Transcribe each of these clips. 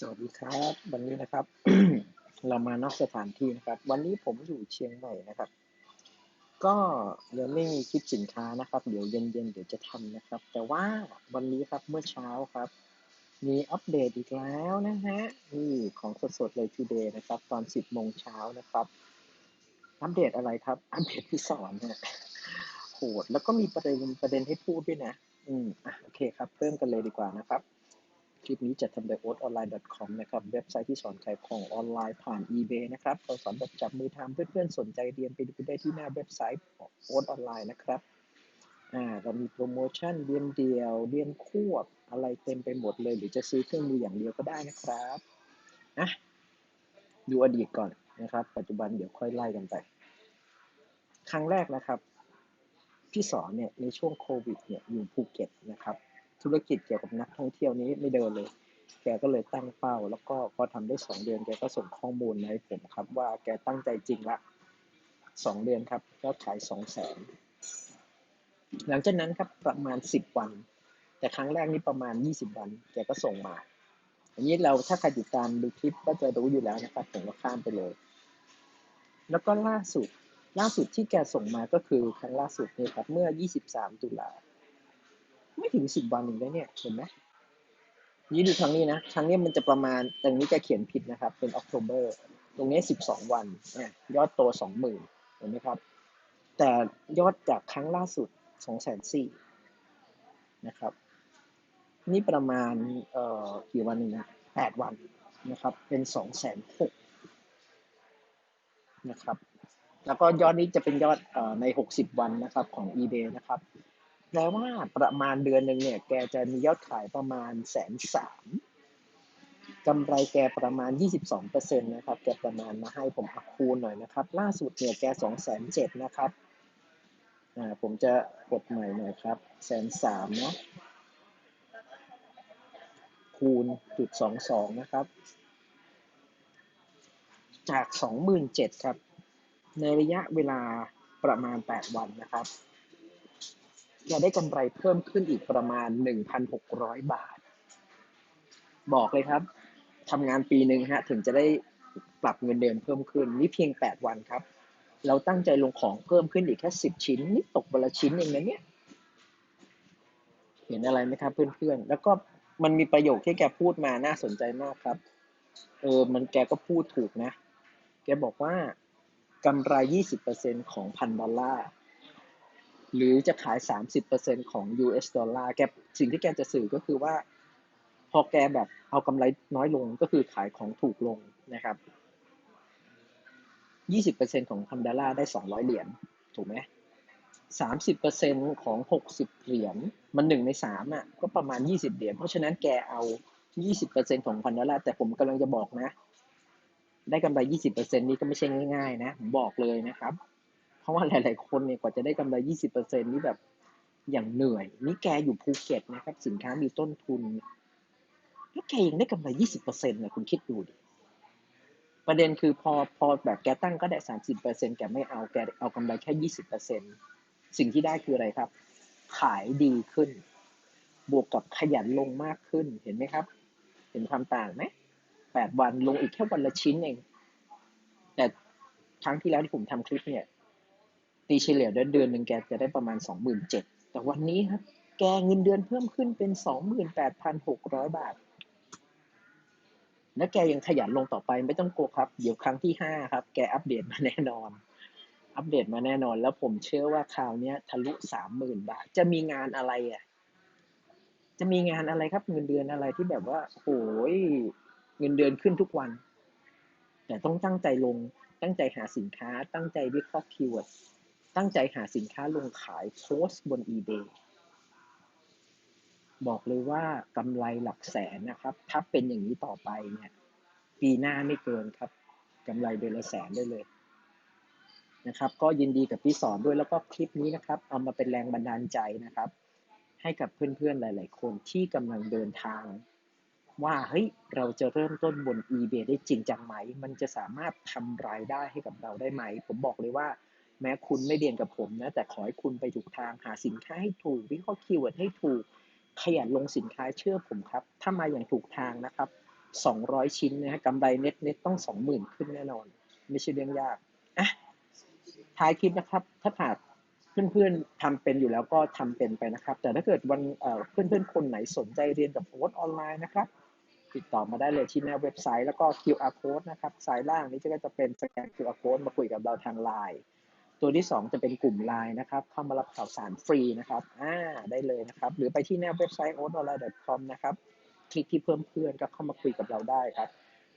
สวัสดีครับ วันนี้นะครับ เรามานอกสถานที่นะครับ วันนี้ผมอยู่เชียงใหม่นะครับ ก็ยังไม่มีคลิปสินค้านะครับ เดี๋ยวเย็นๆเดี๋ยวจะทำนะครับ แต่ว่าวันนี้ครับเมื่อเช้าครับ มีอัปเดตอีกแล้วนะฮะนี่ของสดๆเลย today นะครับ ตอน10โมงเช้านะครับ อัปเดตอะไรครับ อัปเดตที่สอนฮะโหดแล้วก็มีประเด็นประเด็นให้พูดด้วยนะ อืมอะโอเคครับเริ่มกันเลยดีกว่านะครับ คลิปนี้จัดทำโดย oatonline.com นะครับ เว็บไซต์ที่สอนขายของออนไลน์ผ่าน eBay นะครับเราสอนแบบจับมือทำเพื่อนๆ สนใจเรียนไปดูได้ที่หน้าเว็บไซต์ oat online นะครับอ่าเรามีโปรโมชั่นเรียนเดียว เรียนควบ อะไรเต็มไปหมดเลย หรือจะซื้อเครื่องมืออย่างเดียวก็ได้นะครับอะดูอดีตก่อนนะครับ ปัจจุบันเดี๋ยวค่อยไล่กันไป ครั้งแรกนะครับ พี่สอนเนี่ยในช่วงโควิดเนี่ยอยู่ภูเก็ตนะครับ ธุรกิจเกี่ยวกับนักท่องเที่ยวนี้ไม่เดินเลย แกก็เลยตั้งเป้า แล้วก็พอทำได้สองเดือนแกก็ส่งข้อมูลมาให้ผมครับ ว่าแกตั้งใจจริงละสองเดือนครับยอดขายสองแสนหลังจากนั้นครับประมาณสิบวัน แต่ครั้งแรกนี่ประมาณยี่สิบวัน แกก็ส่งมาอันนี้เราถ้าใครติดตามดูคลิปก็จะรู้อยู่แล้วนะครับผมก็ข้ามไปเลย แล้วก็ล่าสุดล่าสุดที่แกส่งมาก็คือครั้งล่าสุดนี่ครับเมื่อ 23 ตุลา ไม่ถึง10วันเองนะเนี่ยเห็นไหมนี่ดูครั้งนี้นะครั้งนี้มันจะประมาณตรงนี้จะเขียนผิดนะครับ เป็นออกโทเบอร์ตรงนี้12วันเนี่ยยอดโต20,000เห็นไหมครับ แต่ยอดจากครั้งล่าสุด2,400นสี่นะครับ นี่ประมาณเอ่อกี่วันนึงนะ8วันนะครับ เป็น2,600นหกนะครับ แล้วก็ยอดนี้จะเป็นยอดเอ่อใน 60 วันนะครับของ eBay นะครับ แปลว่าประมาณเดือนหนึ่งเนี่ย แกจะมียอดขายประมาณแสนสามกำไรแกประมาณ 22%นะครับ แกประมาณมาให้ผมอักคูณหน่อยนะครับ ล่าสุดเนี่ยแก2 7 0 0 0นะครับ อ่า ผมจะกดใหม่หน่อยครับแสนสามเนาะ คูณจุดสองสองนะครับ จากสองหมื่นเจ็ดครับ ในระยะเวลาประมาณแปดวันนะครับ จะได้กำไรเพิ่มขึ้นอีกประมาณ 1,600 บาท บอกเลยครับทำงานปีหนึ่งฮะถึงจะได้ปรับเงินเดือนเพิ่มขึ้น นี่เพียง 8 วันครับ เราตั้งใจลงของเพิ่มขึ้นอีกแค่ 10 ชิ้น นี่ตกวันละชิ้นเองนะเนี่ย เห็นอะไรไหมครับเพื่อนๆ แล้วก็มันมีประโยคที่แกพูดมาน่าสนใจมากครับ เออ มันแกก็พูดถูกนะ แกบอกว่ากำไร 20%ของพันดอลลาร์ หรือจะขาย 30%ของ US ดอลลาร์แกสิ่งที่แกจะสื่อก็คือว่า พอแกแบบเอากำไรน้อยลงก็คือขายของถูกลงนะครับ 20%ของพันดอลลาร์ได้ 200 เหรียญถูกไหม30%ของ 60 เหรียญมันหนึ่งในสามอะก็ประมาณ 20 เหรียญเพราะฉะนั้นแกเอา 20%ของพันดอลลาร์แต่ผมกำลังจะบอกนะ ได้กำไร 20%นี่ก็ไม่ใช่ง่ายๆนะ ผมบอกเลยนะครับ เพราะว่าหลาย ๆ คนเนี่ยกว่าจะได้กำไร 20%นี่แบบอย่างเหนื่อย นี่แกอยู่ภูเก็ตนะครับ สินค้ามีต้นทุนแล้วแกยังได้กำไร 20%นะคุณคิดดูดิ ประเด็นคือพอพอแบบแกตั้งก็ได้ 30%แกไม่เอาแกเอากำไรแค่ 20%สิ่งที่ได้คืออะไรครับ ขายดีขึ้น บวกกับขยันลงมากขึ้นเห็นไหมครับ เห็นความต่างไหมแปดวันลงอีกแค่วันละชิ้นเอง แต่ครั้งที่แล้วที่ผมทำคลิปเนี่ย ตีเฉลี่ยเดือนเดือนหนึ่งแกจะได้ประมาณสองหมื่นเจ็ดแต่วันนี้ครับ แกเงินเดือนเพิ่มขึ้นเป็นสองหมื่นแปดพันหกร้อยบาท และแกยังขยันลงต่อไปไม่ต้องกลัวครับ เดี๋ยวครั้งที่ห้าครับ แกอัปเดตมาแน่นอน อัปเดตมาแน่นอน แล้วผมเชื่อว่าคราวนี้ทะลุสามหมื่นบาท จะมีงานอะไรอะ จะมีงานอะไรครับเงินเดือนอะไรที่แบบว่าโอ้ยเงินเดือนขึ้นทุกวัน แต่ต้องตั้งใจลง ตั้งใจหาสินค้า ตั้งใจวิเคราะห์คีย์เวิร์ด ตั้งใจหาสินค้าลงขายโพสต์บน eBay บอกเลยว่ากำไรหลักแสนนะครับ ถ้าเป็นอย่างนี้ต่อไปเนี่ย ปีหน้าไม่เกินครับกำไรเดือนละแสนได้เลยนะครับ ก็ยินดีกับพี่สอนด้วยแล้วก็คลิปนี้นะครับ เอามาเป็นแรงบันดาลใจนะครับ ให้กับเพื่อนๆหลาย ๆ คนที่กำลังเดินทาง ว่าเฮ้ยเราจะเริ่มต้นบน eBay ได้จริงจังไหม มันจะสามารถทำรายได้ให้กับเราได้ไหม ผมบอกเลยว่า แม้คุณไม่เรียนกับผมนะ แต่ขอให้คุณไปถูกทางหาสินค้าให้ถูก วิเคราะห์คีย์เวิร์ดให้ถูก ขยันลงสินค้าเชื่อผมครับ ถ้ามาอย่างถูกทางนะครับ 200 ชิ้นนะฮะกำไรเน็ตเน็ตต้อง 20,000 ขึ้นแน่นอน ไม่ใช่เรื่องยากอะท้ายคลิปนะครับ ถ้าหากเพื่อนๆทำเป็นอยู่แล้วก็ทำเป็นไปนะครับ แต่ถ้าเกิดวันเอ่อเพื่อนๆ คนไหนสนใจเรียนกับโค้ดออนไลน์นะครับ ติดต่อมาได้เลยที่หน้าเว็บไซต์แล้วก็ QR code นะครับซ้ายล่างนี้ก็จะเป็นสแกน QR code มาคุยกับเราทางไลน์ ตัวที่ 2 จะเป็นกลุ่มไลน์นะครับ เข้ามารับข่าวสารฟรีนะครับอ่าได้เลยนะครับ หรือไปที่หน้าเว็บไซต์ o t o l i n e c o m นะครับ คลิกที่เพิ่มเพื่อนก็เข้ามาคุยกับเราได้ครับ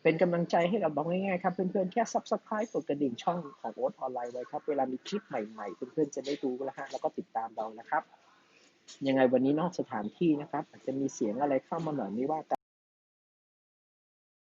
เป็นกำลังใจให้กับเราง่ายๆครับ เพื่อนๆ แค่ subscribe กดกระดิ่งช่องของโอ๊ตออนไลน์ไว้ครับ เวลามีคลิปใหม่ๆ เพื่อนๆ จะได้ดูแล้วฮะแล้วก็ติดตามเรานะครับ ยังไงวันนี้นอกสถานที่นะครับ อาจจะมีเสียงอะไรเข้ามาหน่อยไม่ว่ากัน